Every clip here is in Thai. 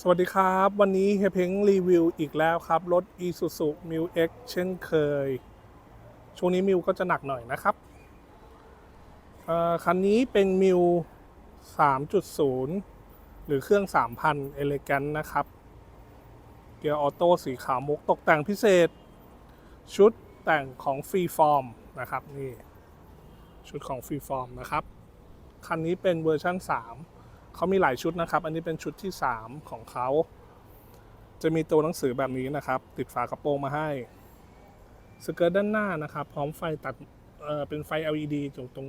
สวัสดีครับ วันนี้เฮเพ้งรีวิวอีกแล้วครับ รถ Isuzu m u X เช่นเคย ช่วงนี้มิวก็จะหนักหน่อยนะครับ คันนี้เป็นมิว3.0 หรือเครื่อง 3,000 Elegant นะครับ เกียร์ออโต้สีขาวมุกตกแต่งพิเศษ ชุดแต่งของฟรีฟอร์มนะครับ นี่ ชุดของฟรีฟอร์มนะครับ คันนี้เป็นเวอร์ชัน3 เขามีหลายชุดนะครับ อันนี้เป็นชุดที่ 3 ของเขา จะมีตัวหนังสือแบบนี้นะครับ ติดฝากระโปรงมาให้ สเกิร์ตด้านหน้านะครับ พร้อมไฟตัดเอ่อเป็นไฟ LED ตรงตรง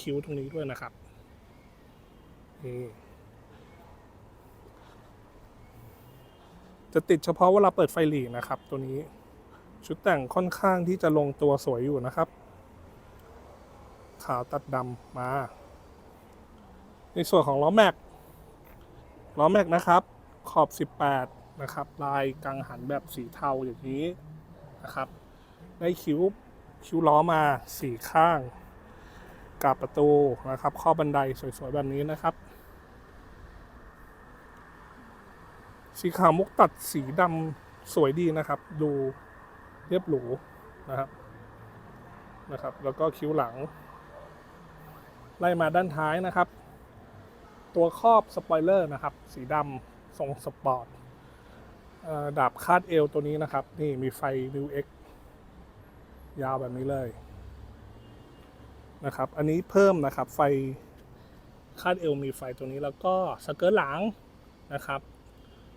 คิ้วตรงนี้ด้วยนะครับนี่จะติดเฉพาะเวลาเปิดไฟหลีนะครับ ตัวนี้ชุดแต่งค่อนข้างที่จะลงตัวสวยอยู่นะครับ ขาวตัดดำมา ในส่วนของล้อแม็กล้อแม็กนะครับ ขอบ 18 นะครับ ลายกังหันแบบสีเทาอย่างนี้นะครับได้คิ้วคิ้วล้อมาสี่ข้างกับประตูนะครับ ข้อบันไดสวยๆ แบบนี้นะครับ สีขาวมุกตัดสีดำสวยดีนะครับ ดูเรียบหรูนะครับนะครับ แล้วก็คิ้วหลัง ไล่มาด้านท้ายนะครับ ตัวครอบสปอยเลอร์นะครับ สีดำทรงสปอร์ตดาบคาดเอวตัวนี้นะครับ นี่มีไฟ New X ยาวแบบนี้เลยนะครับ อันนี้เพิ่มนะครับไฟคาดเอวมีไฟตัวนี้แล้วก็สเกิร์ตหลังนะครับ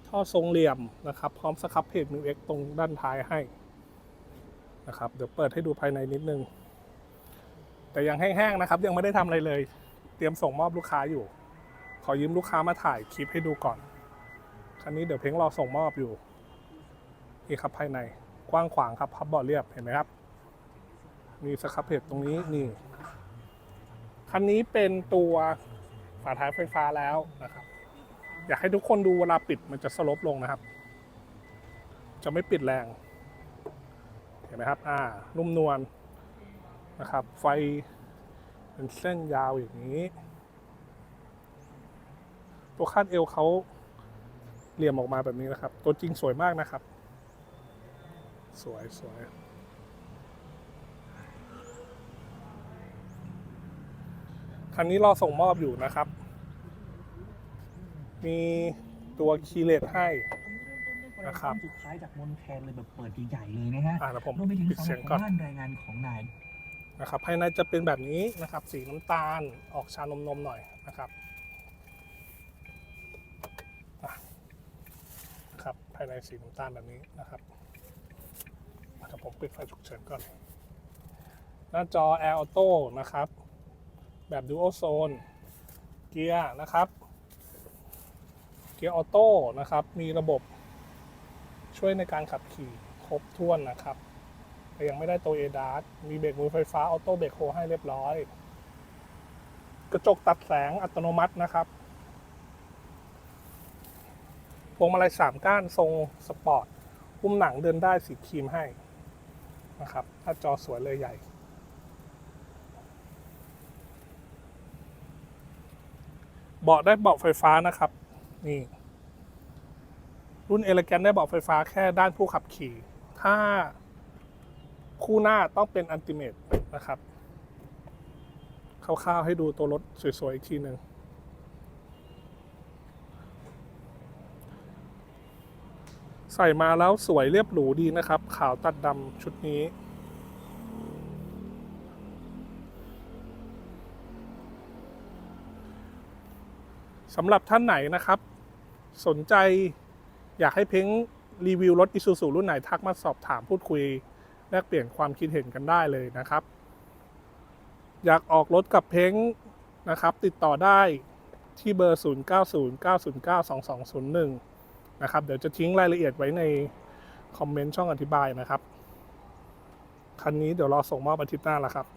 ท่อทรงเหลี่ยมนะครับ พร้อมสครับเพจ New X ตรงด้านท้ายให้นะครับ เดี๋ยวเปิดให้ดูภายในนิดนึง แต่ยังแห้งๆนะครับ ยังไม่ได้ทำอะไรเลย เตรียมส่งมอบลูกค้าอยู่ ขอยืมลูกค้ามาถ่ายคลิปให้ดูก่อน คันนี้เดี๋ยวเพ้งรอส่งมอบอยู่นี่ครับภายในกว้างขวางครับพับเบาะเรียบเห็นไหมครับ มีสครับเพจตรงนี้นี่ คันนี้เป็นตัวฝาท้ายไฟฟ้าแล้วนะครับ อยากให้ทุกคนดูเวลาปิดมันจะสลบลงนะครับ จะไม่ปิดแรง เห็นไหมครับ อ่า นุ่มนวลนะครับ ไฟเป็นเส้นยาวอย่างนี้ ตัวคาดเอวเขาเหลี่ยมออกมาแบบนี้นะครับ ตัวจริงสวยมากนะครับ สวยสวยคันนี้รอส่งมอบอยู่นะครับ มีตัวคีย์เลสให้นะครับสุดท้ายจากมนแคนเลยแบบเปิดใหญ่ๆเลยนะฮะอ่าแล้วผมรวมไปถึงปิดสำหเสีรัยบงก่อนด้านรายงานของนายนะครับ ภายในจะเป็นแบบนี้นะครับ สีน้ำตาลออกชานมนมๆหน่อยนะครับายในสีน้ำตาลแบบนี้นะครับอะเดี๋ยวผมปิดไฟฉุกเฉินก่อน หน้าจอ Air Auto นะครับ แบบ Dual Zone เกียร์นะครับ เกียร์ออโต้นะครับ มีระบบช่วยในการขับขี่ครบถ้วนนะครับ แต่ยังไม่ได้ตัว a d a s มีเบรกมือไฟฟ้าออโต้เบรกโฮให้เรียบร้อย กระจกตัดแสงอัตโนมัตินะครับ พ วงมาลัยสามก้านทรงสปอร์ตหุ้มหนังเดินได้สีครีมให้นะครับหน้าจอสวยเลยใหญ่เบาะได้เบาะไฟฟ้านะครับ นี่ รุ่นเอล g กนได้เบาะไฟฟ้าแค่ด้านผู้ขับขี่ ถ้าคู่หน้าต้องเป็นอันติเมตนะครับคร่าวๆให้ดูตัวรถสวยๆ อีกทีหนึ่ง ใส่มาแล้วสวยเรียบหรูดีนะครับ ขาวตัดดำชุดนี้ สำหรับท่านไหนนะครับ สนใจอยากให้เพ้งรีวิวรถ Isuzu รุ่นไหนทักมาสอบถามพูดคุย แลกเปลี่ยนความคิดเห็นกันได้เลยนะครับ อยากออกรถกับเพ้งนะครับ ติดต่อได้ที่เบอร์ 0909092201 นะครับ เดี๋ยวจะทิ้งรายละเอียดไว้ในคอมเมนต์ช่องอธิบายนะครับ คันนี้เดี๋ยวรอส่งมอบอาทิตย์หน้าละครับ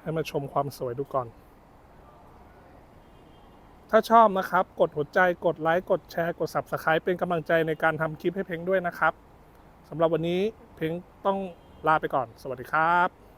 ให้มาชมความสวยดูก่อน ถ้าชอบนะครับ กดหัวใจกดไลค์กดแชร์กด Subscribe เป็นกำลังใจในการทำคลิปให้เพ้งด้วยนะครับสำหรับวันนี้เพ้งต้องลาไปก่อน สวัสดีครับ